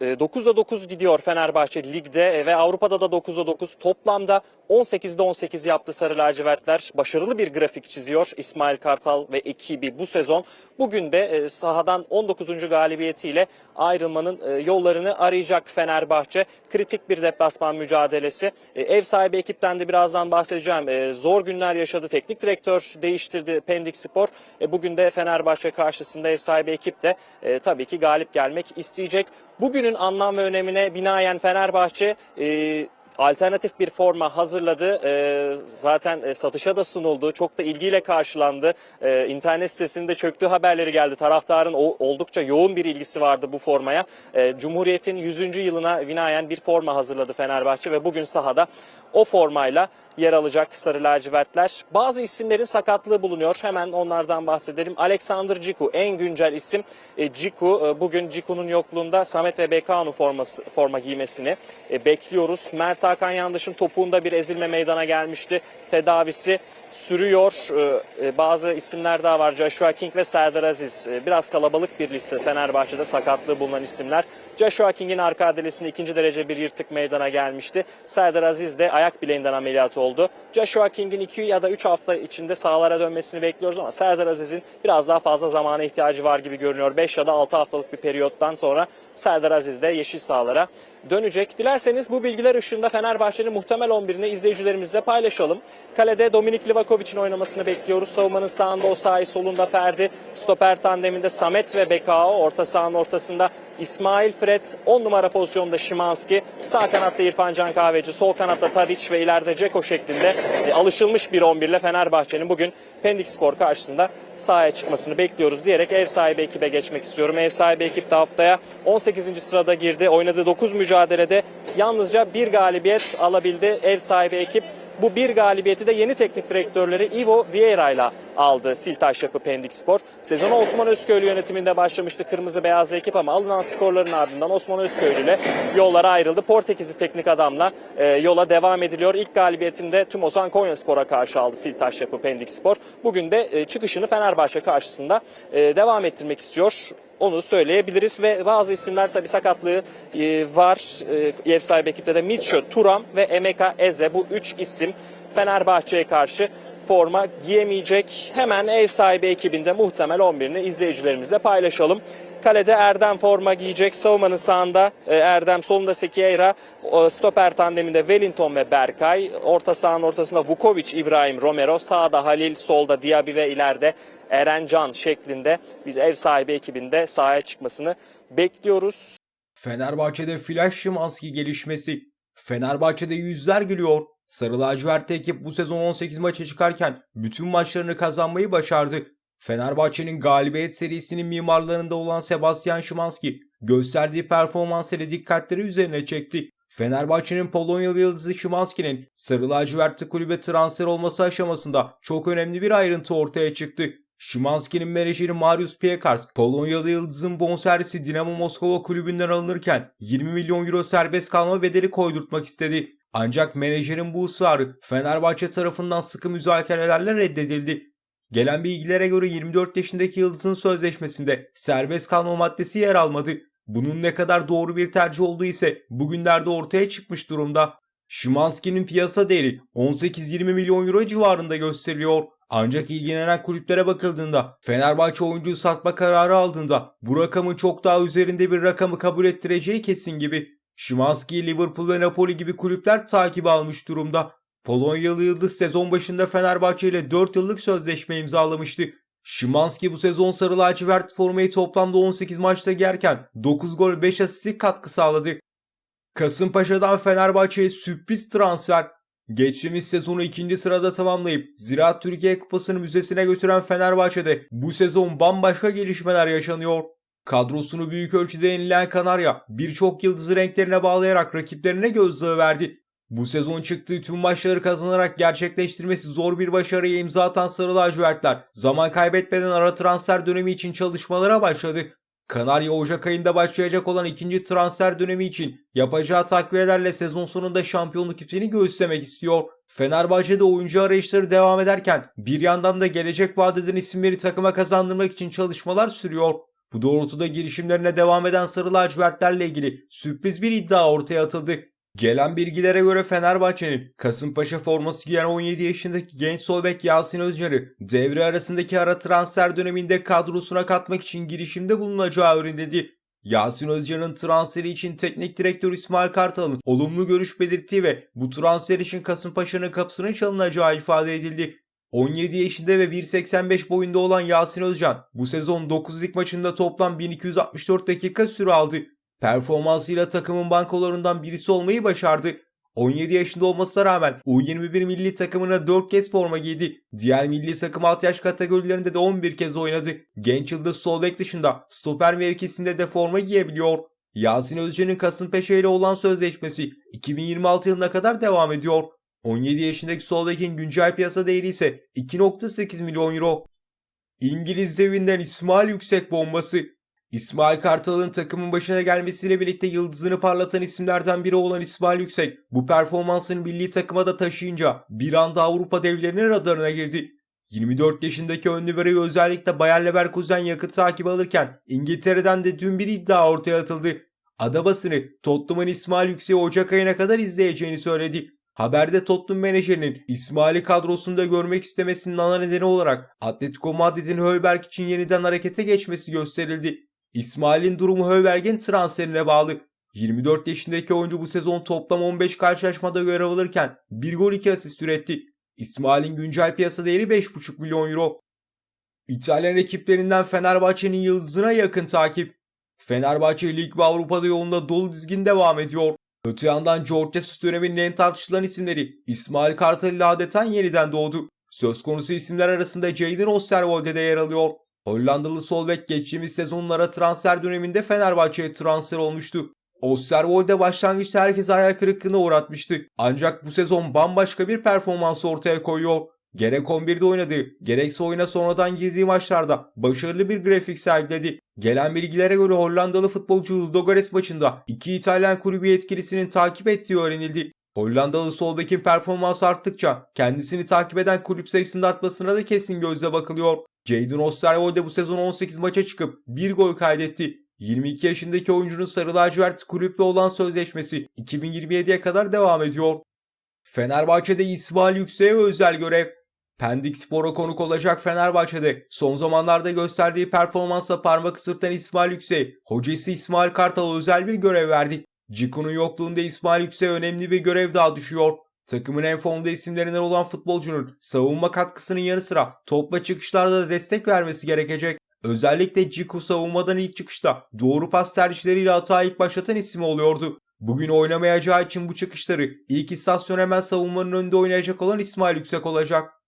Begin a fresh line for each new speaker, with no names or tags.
9'da 9 gidiyor Fenerbahçe ligde e, ve Avrupa'da da 9'da 9 toplamda 18'de 18 yaptı Sarı Lacivertler. Başarılı bir grafik çiziyor İsmail Kartal ve ekibi bu sezon. Bugün de e, sahadan 19. galibiyetiyle ayrılmanın e, yollarını arayacak Fenerbahçe. Kritik bir deplasman mücadelesi. E, Ev sahibi ekipten de birazdan bahsedeceğim. Zor günler yaşadı. Teknik direktör değiştirdi Pendik Spor. Bugün de Fenerbahçe karşısında ev sahibi ekip de tabii ki galip gelmek isteyecek. Bugünün anlam ve önemine binaen Fenerbahçe e, alternatif bir forma hazırladı. E, zaten e, satışa da sunuldu. Çok da ilgiyle karşılandı. E, internet sitesinde çöktüğü haberleri geldi. Taraftarın o- oldukça yoğun bir ilgisi vardı bu formaya. E, Cumhuriyet'in 100. yılına binaen bir forma hazırladı Fenerbahçe ve bugün sahada o formayla yer alacak Sarı Lacivertler. Bazı isimlerin sakatlığı bulunuyor. Hemen onlardan bahsedelim. Alexander Ciku en güncel isim. E, Ciku e, bugün Ciku'nun yokluğunda Samet ve Bekanu forması forma giymesini e, bekliyoruz. Mert Hakan Yandaş'ın topuğunda bir ezilme meydana gelmişti. Tedavisi sürüyor. E, e, bazı isimler daha var. Joshua King ve Serdar Aziz. E, biraz kalabalık bir liste Fenerbahçe'de sakatlığı bulunan isimler. Joshua King'in arka adelesinde ikinci derece bir yırtık meydana gelmişti. Serdar Aziz de ayak bileğinden ameliyat oldu. Joshua King'in 2 ya da 3 hafta içinde sahalara dönmesini bekliyoruz ama Serdar Aziz'in biraz daha fazla zamana ihtiyacı var gibi görünüyor. 5 ya da 6 haftalık bir periyottan sonra Serdar Aziz de yeşil sahalara dönecek. Dilerseniz bu bilgiler ışığında Fenerbahçe'nin muhtemel 11'ini izleyicilerimizle paylaşalım. Kalede Dominik Livakovic'in oynamasını bekliyoruz. Savunmanın sağında Osayi, solunda Ferdi, stoper tandeminde Samet ve Bekao, orta sahanın ortasında İsmail Fred, 10 numara pozisyonda Şimanski, sağ kanatta İrfan Can Kahveci, sol kanatta Tadic ve ileride Ceko şeklinde e, alışılmış bir 11 ile Fenerbahçe'nin bugün Pendik Spor karşısında sahaya çıkmasını bekliyoruz diyerek ev sahibi ekibe geçmek istiyorum. Ev sahibi ekip de haftaya 18. sırada girdi. Oynadığı 9 mücadelede yalnızca bir galibiyet alabildi ev sahibi ekip. Bu bir galibiyeti de yeni teknik direktörleri Ivo Vieira ile aldı Siltaş Yapı Pendik Spor. Sezona Osman Özköylü yönetiminde başlamıştı kırmızı beyaz ekip ama alınan skorların ardından Osman Özköylü ile yollara ayrıldı. Portekizli teknik adamla e, yola devam ediliyor. İlk galibiyetinde tüm Ozan Konyaspor'a karşı aldı Siltaş Yapı Pendik Spor. Bugün de e, çıkışını Fenerbahçe karşısında e, devam ettirmek istiyor onu söyleyebiliriz ve bazı isimler tabi sakatlığı e, var. E, ev sahibi ekipte de Mitchell, Turam ve Emeka Eze bu üç isim Fenerbahçe'ye karşı forma giyemeyecek. Hemen ev sahibi ekibinde muhtemel 11'ini izleyicilerimizle paylaşalım. Kalede Erdem forma giyecek. Savunmanın sağında e, Erdem, solunda Sekieira, o, stoper tandeminde Wellington ve Berkay. Orta sahanın ortasında Vukovic, İbrahim Romero. Sağda Halil, solda Diaby ve ileride Eren Can şeklinde biz ev sahibi ekibinde sahaya çıkmasını bekliyoruz.
Fenerbahçe'de Flash Şimanski gelişmesi. Fenerbahçe'de yüzler gülüyor. Sarı lacivertli ekip bu sezon 18 maça çıkarken bütün maçlarını kazanmayı başardı. Fenerbahçe'nin galibiyet serisinin mimarlarında olan Sebastian Szymanski gösterdiği performansıyla dikkatleri üzerine çekti. Fenerbahçe'nin Polonyalı yıldızı Szymanski'nin Sarı lacivertli kulübe transfer olması aşamasında çok önemli bir ayrıntı ortaya çıktı. Szymanski'nin menajeri Mariusz Piekars, Polonyalı yıldızın bonservisi Dinamo Moskova kulübünden alınırken 20 milyon euro serbest kalma bedeli koydurtmak istedi. Ancak menajerin bu ısrarı Fenerbahçe tarafından sıkı müzakerelerle reddedildi. Gelen bilgilere göre 24 yaşındaki Yıldız'ın sözleşmesinde serbest kalma maddesi yer almadı. Bunun ne kadar doğru bir tercih olduğu ise bugünlerde ortaya çıkmış durumda. Szymanski'nin piyasa değeri 18-20 milyon euro civarında gösteriliyor. Ancak ilgilenen kulüplere bakıldığında Fenerbahçe oyuncuyu satma kararı aldığında bu rakamın çok daha üzerinde bir rakamı kabul ettireceği kesin gibi. Szymanski'yi Liverpool ve Napoli gibi kulüpler takip almış durumda. Polonyalı Yıldız sezon başında Fenerbahçe ile 4 yıllık sözleşme imzalamıştı. Szymanski bu sezon sarı lacivert formayı toplamda 18 maçta giyerken 9 gol 5 asistlik katkı sağladı. Kasımpaşa'dan Fenerbahçe'ye sürpriz transfer. Geçtiğimiz sezonu ikinci sırada tamamlayıp Ziraat Türkiye Kupası'nı müzesine götüren Fenerbahçe'de bu sezon bambaşka gelişmeler yaşanıyor. Kadrosunu büyük ölçüde yenileyen Kanarya birçok yıldızı renklerine bağlayarak rakiplerine gözdağı verdi. Bu sezon çıktığı tüm maçları kazanarak gerçekleştirmesi zor bir başarıya imza atan Sarı Lacivertler zaman kaybetmeden ara transfer dönemi için çalışmalara başladı. Kanarya Ocak ayında başlayacak olan ikinci transfer dönemi için yapacağı takviyelerle sezon sonunda şampiyonluk ipini göğüslemek istiyor. Fenerbahçe'de oyuncu arayışları devam ederken bir yandan da gelecek vaat eden isimleri takıma kazandırmak için çalışmalar sürüyor. Bu doğrultuda girişimlerine devam eden Sarı Lacivertlerle ilgili sürpriz bir iddia ortaya atıldı. Gelen bilgilere göre Fenerbahçe'nin Kasımpaşa forması giyen 17 yaşındaki genç sol bek Yasin Özcan'ı devre arasındaki ara transfer döneminde kadrosuna katmak için girişimde bulunacağı öğrenildi. Yasin Özcan'ın transferi için teknik direktör İsmail Kartal'ın olumlu görüş belirttiği ve bu transfer için Kasımpaşa'nın kapısının çalınacağı ifade edildi. 17 yaşında ve 1.85 boyunda olan Yasin Özcan bu sezon 9 lig maçında toplam 1264 dakika süre aldı. Performansıyla takımın bankolarından birisi olmayı başardı. 17 yaşında olmasına rağmen U21 milli takımına 4 kez forma giydi. Diğer milli takım alt yaş kategorilerinde de 11 kez oynadı. Genç yıldız sol bek dışında stoper mevkisinde de forma giyebiliyor. Yasin Özcan'ın Kasımpaşa ile olan sözleşmesi 2026 yılına kadar devam ediyor. 17 yaşındaki sol güncel piyasa değeri ise 2.8 milyon euro. İngiliz devinden İsmail Yüksek bombası. İsmail Kartal'ın takımın başına gelmesiyle birlikte yıldızını parlatan isimlerden biri olan İsmail Yüksek bu performansını milli takıma da taşıyınca bir anda Avrupa devlerinin radarına girdi. 24 yaşındaki ön libero'yu özellikle Bayer Leverkusen yakın takip alırken İngiltere'den de dün bir iddia ortaya atıldı. Ada basını Tottenham'ın İsmail Yüksek'i Ocak ayına kadar izleyeceğini söyledi. Haberde Tottenham menajerinin İsmail'i kadrosunda görmek istemesinin ana nedeni olarak Atletico Madrid'in Höyberg için yeniden harekete geçmesi gösterildi. İsmail'in durumu Höyberg'in transferine bağlı. 24 yaşındaki oyuncu bu sezon toplam 15 karşılaşmada görev alırken 1 gol 2 asist üretti. İsmail'in güncel piyasa değeri 5,5 milyon euro. İtalyan ekiplerinden Fenerbahçe'nin yıldızına yakın takip. Fenerbahçe Lig ve Avrupa'da yolunda dolu dizgin devam ediyor. Öte yandan George Jesus döneminin en tartışılan isimleri İsmail Kartal ile adeten yeniden doğdu. Söz konusu isimler arasında Jadon Osterwolde de yer alıyor. Hollandalı sol bek geçtiğimiz sezonlara transfer döneminde Fenerbahçe'ye transfer olmuştu. Osterwolde başlangıçta herkese hayal kırıklığına uğratmıştı. Ancak bu sezon bambaşka bir performans ortaya koyuyor. Gerek 11'de oynadığı, gerekse oyuna sonradan girdiği maçlarda başarılı bir grafik sergiledi. Gelen bilgilere göre Hollandalı futbolcu Ludogorets maçında iki İtalyan kulübü yetkilisinin takip ettiği öğrenildi. Hollandalı sol bekin performansı arttıkça kendisini takip eden kulüp sayısının artmasına da kesin gözle bakılıyor. Jadon Osterwolde bu sezon 18 maça çıkıp 1 gol kaydetti. 22 yaşındaki oyuncunun Sarı Lacivert kulüple olan sözleşmesi 2027'ye kadar devam ediyor. Fenerbahçe'de İsmail Yüksek'e özel görev. Pendik Spor'a konuk olacak Fenerbahçe'de son zamanlarda gösterdiği performansla parmak ısırtan İsmail Yüksek, hocası İsmail Kartal'a özel bir görev verdi. Ciku'nun yokluğunda İsmail Yüksek'e önemli bir görev daha düşüyor. Takımın en formda isimlerinden olan futbolcunun savunma katkısının yanı sıra topla çıkışlarda da destek vermesi gerekecek. Özellikle Ciku savunmadan ilk çıkışta doğru pas tercihleriyle hata ilk başlatan isim oluyordu. Bugün oynamayacağı için bu çıkışları ilk istasyon hemen savunmanın önünde oynayacak olan İsmail Yüksek olacak.